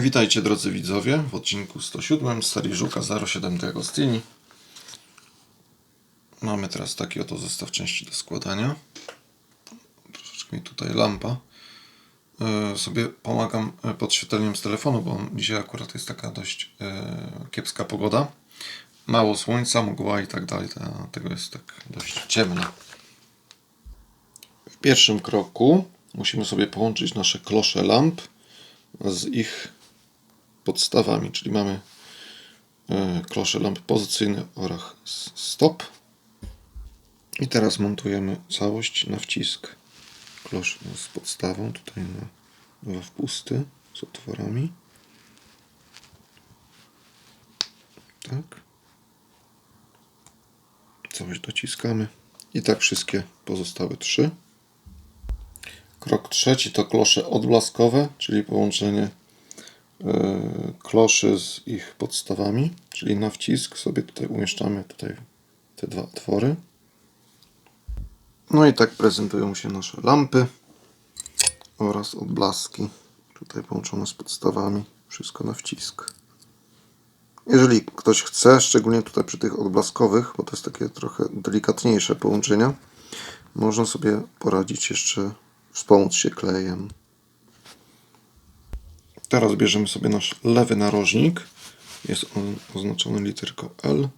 Witajcie drodzy widzowie w odcinku 107 z serii Żuka 07 de Agostini. Mamy teraz taki oto zestaw części do składania. Troszeczkę mi tutaj lampa. E, sobie pomagam e, podświetleniem z telefonu, bo dzisiaj akurat jest taka dość e, kiepska pogoda. Mało słońca, mgła i tak dalej, dlatego jest tak dość ciemno. W pierwszym kroku musimy sobie połączyć nasze klosze lamp z ich podstawami, czyli mamy e, klosze lamp pozycyjne oraz stop. I teraz montujemy całość na wcisk klosz z podstawą, tutaj na dwa wpusty z otworami. Tak. Całość dociskamy. I tak wszystkie pozostałe trzy. Krok trzeci to klosze odblaskowe, czyli połączenie kloszy z ich podstawami, czyli na wcisk sobie tutaj umieszczamy tutaj te dwa otwory. No i tak prezentują się nasze lampy oraz odblaski. Tutaj połączone z podstawami, wszystko na wcisk. Jeżeli ktoś chce, szczególnie tutaj przy tych odblaskowych, bo to jest takie trochę delikatniejsze połączenia, można sobie poradzić jeszcze, wspomóc się klejem. Teraz bierzemy sobie nasz lewy narożnik. Jest on oznaczony literką L.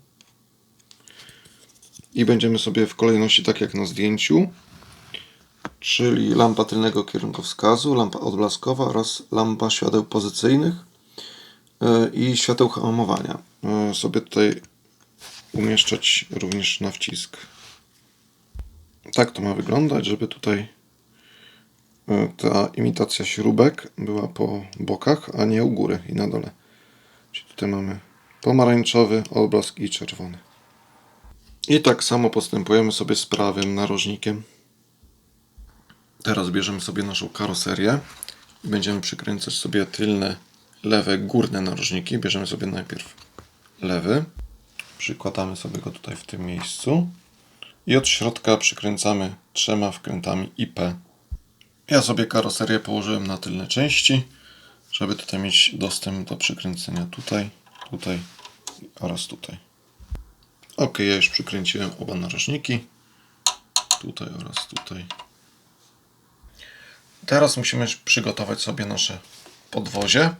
I będziemy sobie w kolejności, tak jak na zdjęciu, czyli lampa tylnego kierunkowskazu, lampa odblaskowa oraz lampa świateł pozycyjnych e, i świateł hamowania. E, Sobie tutaj umieszczać również na wcisk. Tak to ma wyglądać, żeby tutaj ta imitacja śrubek była po bokach, a nie u góry i na dole. Czyli tutaj mamy pomarańczowy, odblask i czerwony. I tak samo postępujemy sobie z prawym narożnikiem. Teraz bierzemy sobie naszą karoserię i będziemy przykręcać sobie tylne, lewe, górne narożniki. Bierzemy sobie najpierw lewy, przykładamy sobie go tutaj w tym miejscu i od środka przykręcamy trzema wkrętami IP. Ja sobie karoserię położyłem na tylne części, żeby tutaj mieć dostęp do przykręcenia tutaj, tutaj oraz tutaj. Ok, ja już przykręciłem oba narożniki. Tutaj oraz tutaj. Teraz musimy przygotować sobie nasze podwozie.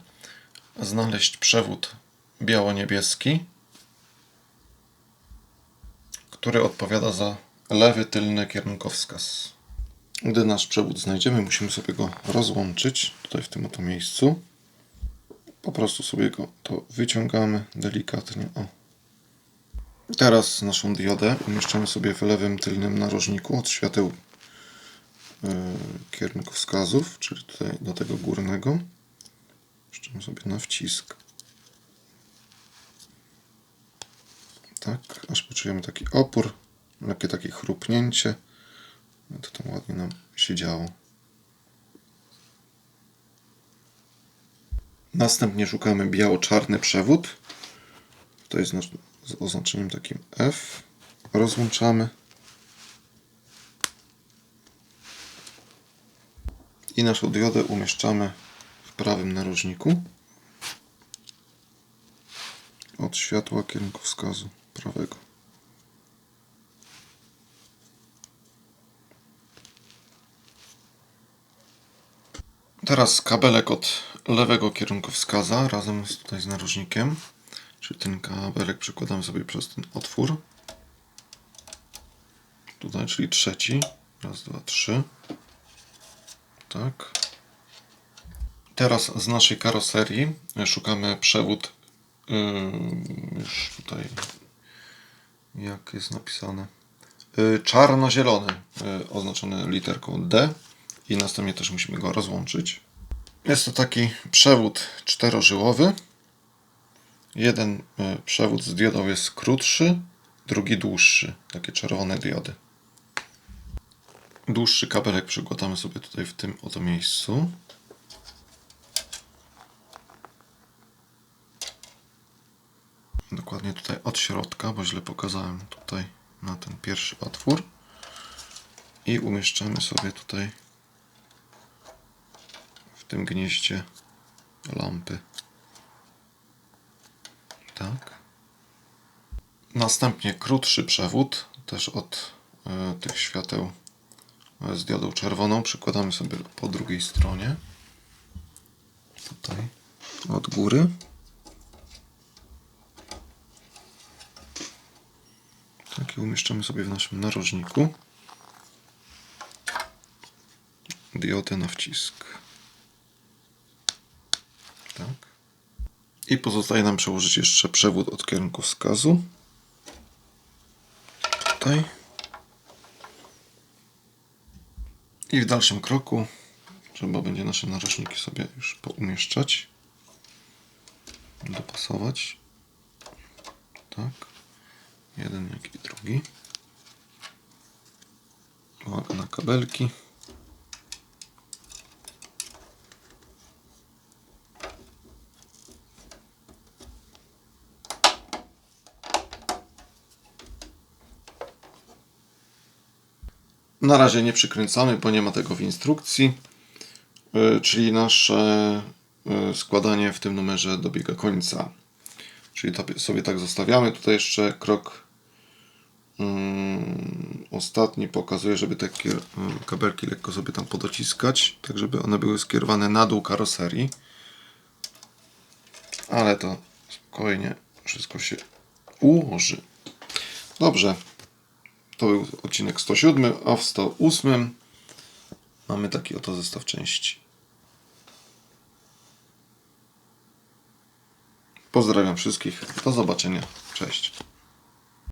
Znaleźć przewód biało-niebieski, który odpowiada za lewy tylny kierunkowskaz. Gdy nasz przewód znajdziemy, musimy sobie go rozłączyć tutaj w tym oto miejscu. Po prostu sobie go to wyciągamy delikatnie. O. Teraz naszą diodę umieszczamy sobie w lewym tylnym narożniku od świateł yy, kierunkowskazów, czyli tutaj do tego górnego. Umieszczamy sobie na wcisk. Tak, aż poczujemy taki opór, lekkie takie chrupnięcie. No to tam się działo. Następnie szukamy biało-czarny przewód. To jest z oznaczeniem takim F. Rozłączamy. I naszą diodę umieszczamy w prawym narożniku. Od światła kierunkowskazu prawego. Teraz kabelek od lewego kierunkowskaza razem z, tutaj z narożnikiem. Czyli ten kabelek przykładamy sobie przez ten otwór. Tutaj, czyli trzeci. Raz, dwa, trzy. Tak. Teraz z naszej karoserii szukamy przewód. Yy, już tutaj. Jak jest napisane? Yy, Czarno-zielony, yy, oznaczony literką D. I następnie też musimy go rozłączyć. Jest to taki przewód czterożyłowy. Jeden e, przewód z diodą jest krótszy, drugi dłuższy. Takie czerwone diody. Dłuższy kabelek przykładamy sobie tutaj w tym oto miejscu. Dokładnie tutaj od środka, bo źle pokazałem tutaj na ten pierwszy otwór. I umieszczamy sobie tutaj tym gnieździe lampy. Tak. Następnie krótszy przewód, też od e, tych świateł e, z diodą czerwoną. Przykładamy sobie po drugiej stronie. Tutaj od góry. Taki umieszczamy sobie w naszym narożniku. Diodę na wcisk. I pozostaje nam przełożyć jeszcze przewód od kierunkowskazu. Tutaj. I w dalszym kroku trzeba będzie nasze narożniki sobie już poumieszczać. Dopasować. Tak. Jeden jak i drugi. Uwaga na kabelki. Na razie nie przykręcamy, bo nie ma tego w instrukcji. Y, Czyli nasze y, składanie w tym numerze dobiega końca. Czyli to sobie tak zostawiamy. Tutaj jeszcze krok mm, ostatni pokazuje, żeby te y, kabelki lekko sobie tam podociskać, tak żeby one były skierowane na dół karoserii. Ale to spokojnie wszystko się ułoży. Dobrze. To był odcinek 107, a w 108 mamy taki oto zestaw części. Pozdrawiam wszystkich. Do zobaczenia. Cześć.